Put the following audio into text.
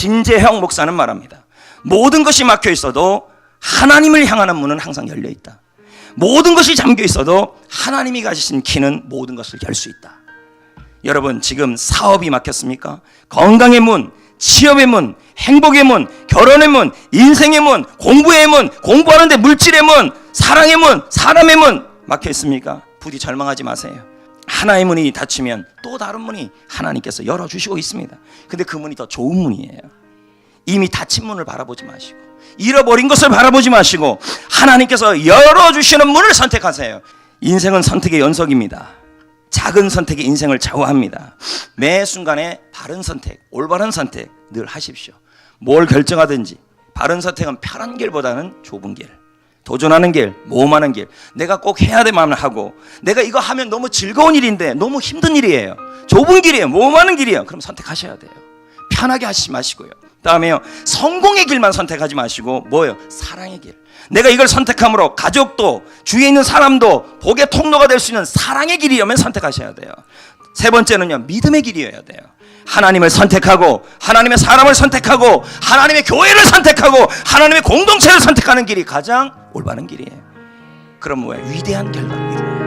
김재형 목사는 말합니다. 모든 것이 막혀 있어도 하나님을 향하는 문은 항상 열려 있다. 모든 것이 잠겨 있어도 하나님이 가지신 키는 모든 것을 열 수 있다. 여러분 지금 사업이 막혔습니까? 건강의 문, 취업의 문, 행복의 문, 결혼의 문, 인생의 문, 공부의 문, 공부하는데 물질의 문, 사랑의 문, 사람의 문 막혀 있습니까? 부디 절망하지 마세요. 하나의 문이 닫히면 또 다른 문이 하나님께서 열어주시고 있습니다. 근데 그 문이 더 좋은 문이에요. 이미 닫힌 문을 바라보지 마시고 잃어버린 것을 바라보지 마시고 하나님께서 열어주시는 문을 선택하세요. 인생은 선택의 연속입니다. 작은 선택이 인생을 좌우합니다. 매 순간에 바른 선택, 올바른 선택 늘 하십시오. 뭘 결정하든지 바른 선택은 편한 길보다는 좁은 길. 도전하는 길, 모험하는 길, 내가 꼭 해야 될만 하고, 내가 이거 하면 너무 즐거운 일인데 너무 힘든 일이에요. 좁은 길이에요. 모험하는 길이에요. 그럼 선택하셔야 돼요. 편하게 하시지 마시고요. 다음에요. 성공의 길만 선택하지 마시고 뭐예요? 사랑의 길. 내가 이걸 선택함으로 가족도 주위에 있는 사람도 복의 통로가 될 수 있는 사랑의 길이라면 선택하셔야 돼요. 세 번째는요. 믿음의 길이어야 돼요. 하나님을 선택하고 하나님의 사람을 선택하고 하나님의 교회를 선택하고 하나님의 공동체를 선택하는 길이 가장 올바른 길이에요. 그럼 뭐예요? 위대한 이루어요.